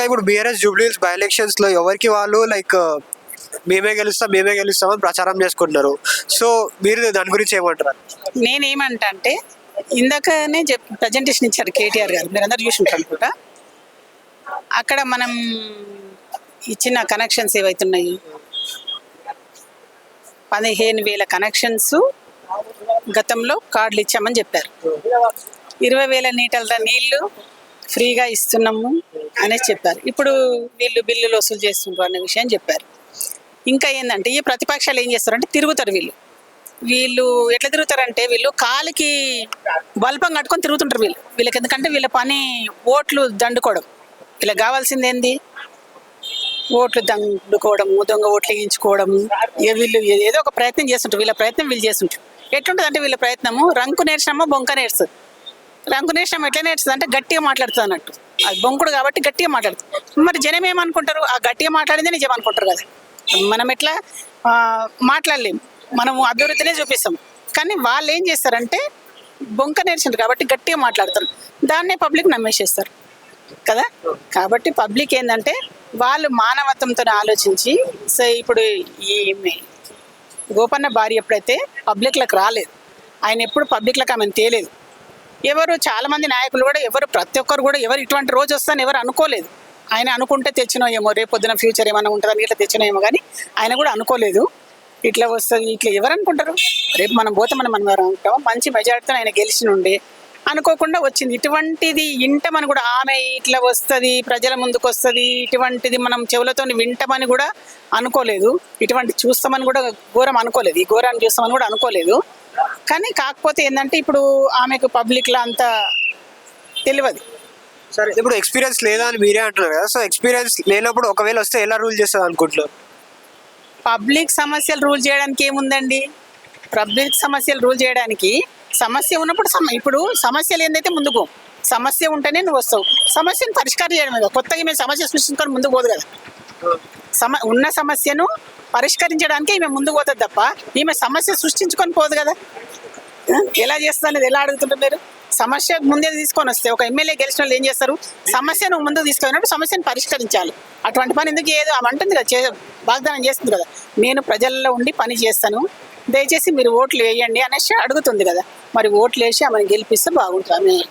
అక్క ఇప్పుడు BRS Jubilees by ఎలక్షన్స్లో ఎవరికి వాళ్ళు లైక్ మేమే గెలుస్తాం మేమే గెలుస్తాం అని ప్రచారం చేసుకుంటున్నారు. సో మీరు దాని గురించి ఏమంటారు? నేనేమంటా అంటే ఇందాకనే చెప్ ప్రజెంటేషన్ ఇచ్చారు కేటీఆర్ గారు మీరు అందరు చూసి ఉంటారు అనుకుంటా. అక్కడ మనం ఇచ్చిన కనెక్షన్స్ ఏవైతున్నాయి పదిహేను వేల కనెక్షన్స్ గతంలో కార్డులు ఇచ్చామని చెప్పారు. ఇరవై వేల నీటల నీళ్ళు ఫ్రీగా ఇస్తున్నాము అనేసి చెప్పారు. ఇప్పుడు వీళ్ళు బిల్లులు వసూలు చేస్తుండ్రు అనే విషయం చెప్పారు. ఇంకా ఏంటంటే ఈ ప్రతిపక్షాలు ఏం చేస్తారంటే తిరుగుతారు వీళ్ళు. వీళ్ళు ఎట్లా తిరుగుతారంటే వీళ్ళు కాలికి బల్పం కట్టుకొని తిరుగుతుంటారు వీళ్ళు. వీళ్ళకి ఎందుకంటే వీళ్ళ పని ఓట్లు దండుకోవడం. వీళ్ళకి కావాల్సింది ఏంది? ఓట్లు దండుకోవడము దొంగ ఓట్లు వేయించుకోవడము. వీళ్ళు ఏదో ఒక ప్రయత్నం చేస్తుంటారు. వీళ్ళ ప్రయత్నం వీళ్ళు చేస్తుంటారు. ఎట్లుంటుంది అంటే వీళ్ళ ప్రయత్నము రంకు నేర్చినామో బొంక నేర్చుతుంది రంకు ఎట్లా నేర్చుతుంది అంటే గట్టిగా మాట్లాడుతుంది అన్నట్టు. అది బొంకుడు కాబట్టి గట్టిగా మాట్లాడుతుంది. మరి జనం ఏమనుకుంటారు? ఆ గట్టిగా మాట్లాడిందే నిజం అనుకుంటారు కదా. మనం ఎట్లా మాట్లాడలేము మనము అభివృద్ధినే చూపిస్తాం. కానీ వాళ్ళు ఏం చేస్తారంటే బొంక నేర్చిండ్రు కాబట్టి గట్టిగా మాట్లాడతారు. దాన్నే పబ్లిక్ నమ్మేసేస్తారు. కదా? కాబట్టి పబ్లిక్ ఏంటంటే వాళ్ళు మానవత్వంతో ఆలోచించి సో ఇప్పుడు ఈ గోపన్న భార్య ఎప్పుడైతే పబ్లిక్లకు రాలేదు ఆయన ఎప్పుడు పబ్లిక్లకు ఆమెను తేలేదు. ఎవరు చాలా మంది నాయకులు కూడా ఎవరు ప్రతి ఒక్కరు కూడా ఎవరు ఇటువంటి రోజు వస్తాను ఎవరు అనుకోలేదు. ఆయన అనుకుంటే తెచ్చినో ఏమో రేపు పొద్దున ఫ్యూచర్ ఏమైనా ఉంటుందని ఇట్లా తెచ్చినో ఏమో కానీ ఆయన కూడా అనుకోలేదు. ఇట్లా వస్తుంది ఇట్లా ఎవరు అనుకుంటారు? రేపు మనం పోతే మనం మనం అనుకుంటాం మంచి మెజార్టీతో ఆయన గెలిచి నుండి అనుకోకుండా వచ్చింది. ఇటువంటిది వింటమని కూడా ఆమె ఇట్లా వస్తుంది ప్రజల ముందుకు వస్తుంది ఇటువంటిది మనం చెవులతో వింటామని కూడా అనుకోలేదు. ఇటువంటి చూస్తామని కూడా ఘోరం అనుకోలేదు. ఈ ఘోరాన్ని చూస్తామని కూడా అనుకోలేదు. కానీ కాకపోతే ఏంటంటే ఇప్పుడు ఆమెకు పబ్లిక్లో అంత తెలియదు. సరే ఇప్పుడు ఎక్స్పీరియన్స్ లేదా అని మీరే అంటున్నారు కదా సో ఎక్స్పీరియన్స్ లేనప్పుడు ఒకవేళ వస్తే ఎలా రూల్ చేస్తుంది అనుకుంటున్నారు? పబ్లిక్ సమస్యలు రూల్ చేయడానికి ఏముందండి? పబ్లిక్ సమస్యలు రూల్ చేయడానికి సమస్య ఉన్నప్పుడు సమ ఇప్పుడు సమస్యలు ఏందైతే ముందుకు సమస్య ఉంటేనే నువ్వు వస్తావు. సమస్యను పరిష్కారం చేయడం కదా కొత్తగా మేము సమస్య సృష్టించుకొని ముందుకు పోదు కదా. సమ ఉన్న సమస్యను పరిష్కరించడానికి ఈమె ముందుకు పోతుంది తప్ప ఈమె సమస్య సృష్టించుకొని పోదు కదా? ఎలా చేస్తుంది అనేది ఎలా అడుగుతుంటే మీరు? సమస్య ముందే తీసుకొని వస్తే ఒక ఎమ్మెల్యే గెలిచిన వాళ్ళు ఏం చేస్తారు? సమస్యను ముందుకు తీసుకున్నప్పుడు సమస్యను పరిష్కరించాలి. అటువంటి పని ఎందుకు ఏదో ఆమె అంటుంది కదా చే వాగ్దానం చేస్తుంది కదా. నేను ప్రజల్లో ఉండి పని చేస్తాను. దయచేసి మీరు ఓట్లు వేయండి అనేసి అడుగుతుంది కదా. మరి ఓట్లు వేసి ఆమెను గెలిపిస్తే బాగుంటుంది.